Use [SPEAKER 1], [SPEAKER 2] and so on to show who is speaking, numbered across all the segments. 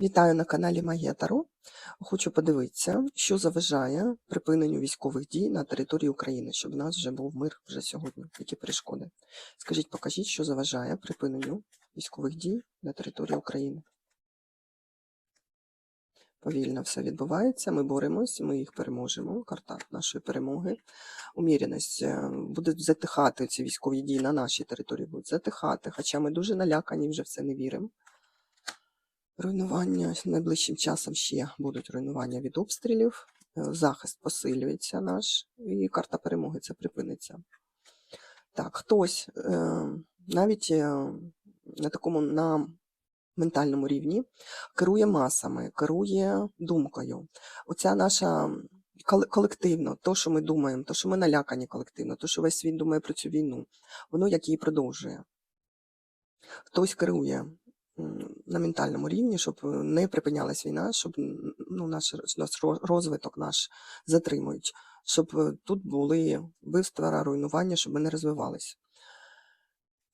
[SPEAKER 1] Вітаю на каналі Магія Таро. Хочу подивитися, що заважає припиненню військових дій на території України, щоб у нас вже був мир вже сьогодні. Які перешкоди? Скажіть, покажіть, що заважає припиненню військових дій на території України. Повільно все відбувається, ми боремось, ми їх переможемо. Карта нашої перемоги. Уміреність е, будуть затихати ці військові дії на нашій території, будуть затихати, хоча ми дуже налякані, вже в це не віримо. Руйнування найближчим часом ще будуть руйнування від обстрілів, е, захист посилюється наш, і карта перемоги це припиниться. Так, хтось е, навіть е, на такому на ментальному рівні керує масами, керує думкою. Оця наша колективно, то, що ми думаємо, то, що ми налякані колективно, то, що весь світ думає про цю війну, воно як її продовжує. Хтось керує на ментальному рівні, щоб е, не припинялась війна, щоб ну, наш, розвиток наш затримують, щоб е, тут були вбивства, руйнування, щоб ми не розвивались.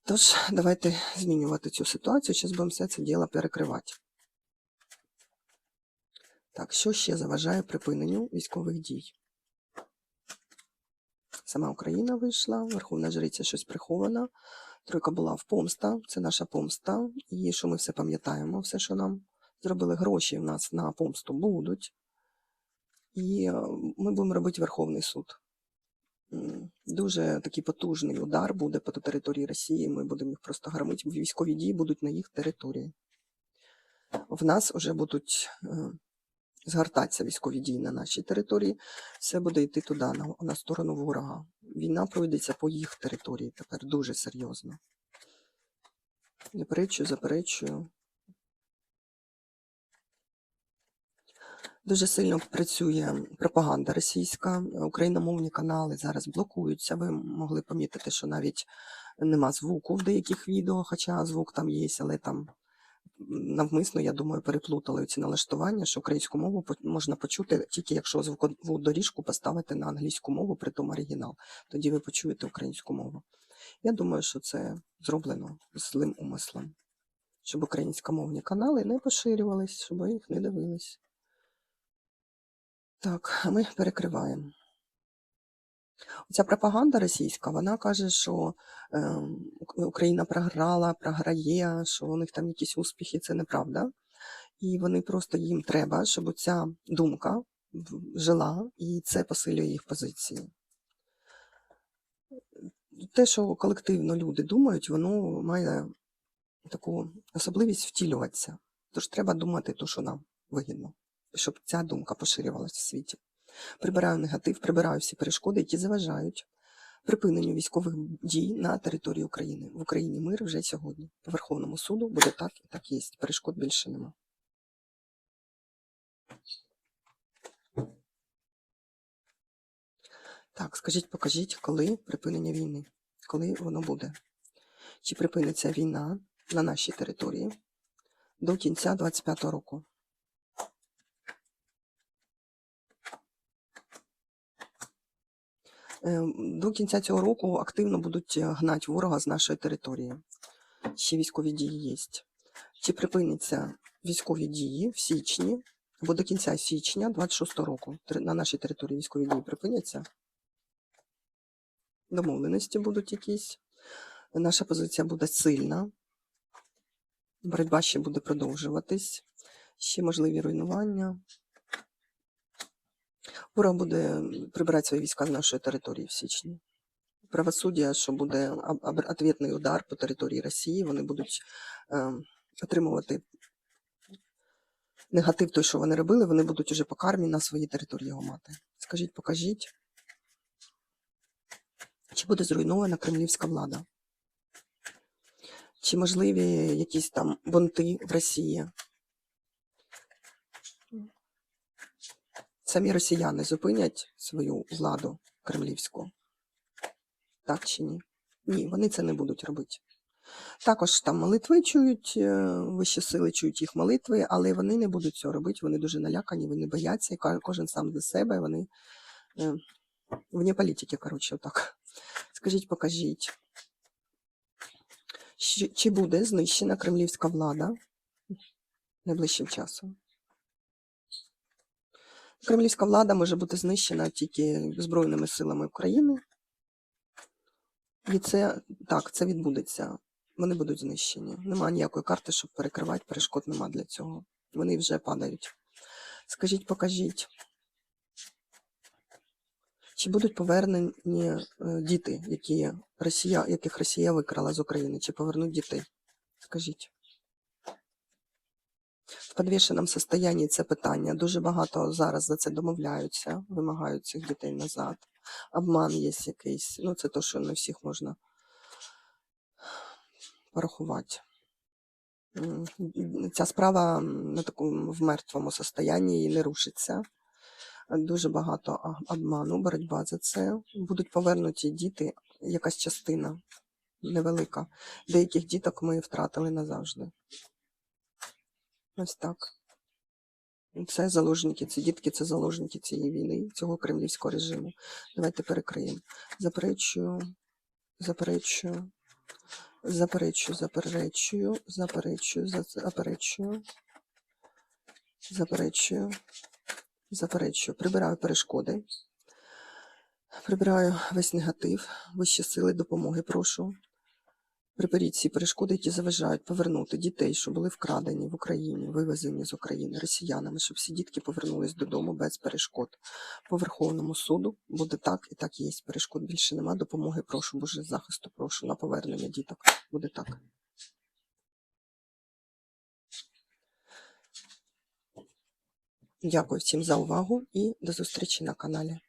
[SPEAKER 1] Тож, давайте змінювати цю ситуацію. Зараз будемо все це діло перекривати. Так, що ще заважає припиненню військових дій? Сама Україна вийшла, Верховна Жриця щось прихована. Тройка була в помста, це наша помста. І що ми все пам'ятаємо, все, що нам зробили гроші в нас на помсту, будуть. І е, ми будемо робити Верховний суд. Дуже такий потужний удар буде по території Росії. Ми будемо їх просто громити. Військові дії будуть на їх території. В нас вже будуть е, згортатися військові дії на нашій території. Все буде йти туди, на сторону ворога. Війна пройдеться по їх території тепер дуже серйозно. Заперечую, заперечую. Дуже сильно працює пропаганда російська, україномовні канали зараз блокуються. Ви могли помітити, що навіть нема звуку в деяких відео, хоча звук там є, але там навмисно, я думаю, переплутали ці налаштування, що українську мову можна почути тільки якщо звукову доріжку поставити на англійську мову, при тому оригінал. Тоді ви почуєте українську мову. Я думаю, що це зроблено злим умислом, щоб українськомовні канали не поширювались, щоб їх не дивились. Так, ми перекриваємо. Ця пропаганда російська, вона каже, що е, Україна програла, програє, що у них там якісь успіхи, це неправда. І вони просто їм треба, щоб ця думка жила, і це посилює їх позиції. Те, що колективно люди думають, воно має таку особливість втілюватися. Тож треба думати те, що нам вигідно, щоб ця думка поширювалася в світі. Прибираю негатив, прибираю всі перешкоди, які заважають припиненню військових дій на території України. В Україні мир вже сьогодні. По Верховному суду буде так і так є. Перешкод більше нема. Так, скажіть, покажіть, коли припинення війни? Коли воно буде? Чи припиниться війна на нашій території до кінця 25-го року? До кінця цього року активно будуть е, гнати ворога з нашої території. Ще військові дії є. Чи припиняться військові дії в січні або до кінця січня 26-го року на нашій території військові дії припиняться? Домовленості будуть якісь. Наша позиція буде сильна. Боротьба ще буде продовжуватись. Ще можливі руйнування. Ворог буде прибирати свої війська з нашої території в січні. Правосуддя, що буде ответний удар по території Росії, вони будуть е, отримувати негатив той, що вони робили, вони будуть уже по кармі на своїй території його мати. Скажіть, покажіть, чи буде зруйнована кремлівська влада? Чи можливі якісь там бунти в Росії? Самі росіяни зупинять свою владу кремлівську? Так чи ні? Ні, вони це не будуть робити. Також там молитви чують, е, вищі сили чують їх молитви, але вони не будуть цього робити, вони дуже налякані, вони бояться, і кожен сам за себе, вони е, вне політики, коротше, отак. Скажіть, покажіть, чи буде знищена кремлівська влада найближчим часом. Кремлівська влада може бути знищена тільки Збройними силами України. І це так, це відбудеться. Вони будуть знищені. Нема ніякої карти, щоб перекривати, перешкод нема для цього. Вони вже падають. Скажіть, покажіть. Чи будуть повернені е, діти, які Росія, яких Росія викрала з України? Чи повернуть дітей? Скажіть. Підвішеному состоянні це питання. Дуже багато зараз за це домовляються, вимагають цих дітей назад. Обман є якийсь. Ну, це то, що не всіх можна порахувати. Ця справа на такому в мертвому состоянні і не рушиться. Дуже багато обману, боротьба за це. Будуть повернуті діти, якась частина невелика. Деяких діток ми втратили назавжди. Ось так. Це заложники, ці дітки, це заложники цієї війни, цього кремлівського режиму. Давайте перекриємо. Заперечую, заперечую, заперечую, заперечую, заперечую, заперечую, заперечую, заперечую. Прибираю перешкоди. Прибираю весь негатив, вищі сили допомоги, прошу. Приберіть ці перешкоди, які заважають повернути дітей, що були вкрадені в Україні, вивезені з України росіянами, щоб всі дітки повернулись додому без перешкод. По Верховному суду буде так і так є. Перешкод більше нема. Допомоги прошу, Боже, захисту прошу на повернення діток. Буде так. Дякую всім за увагу і до зустрічі на каналі.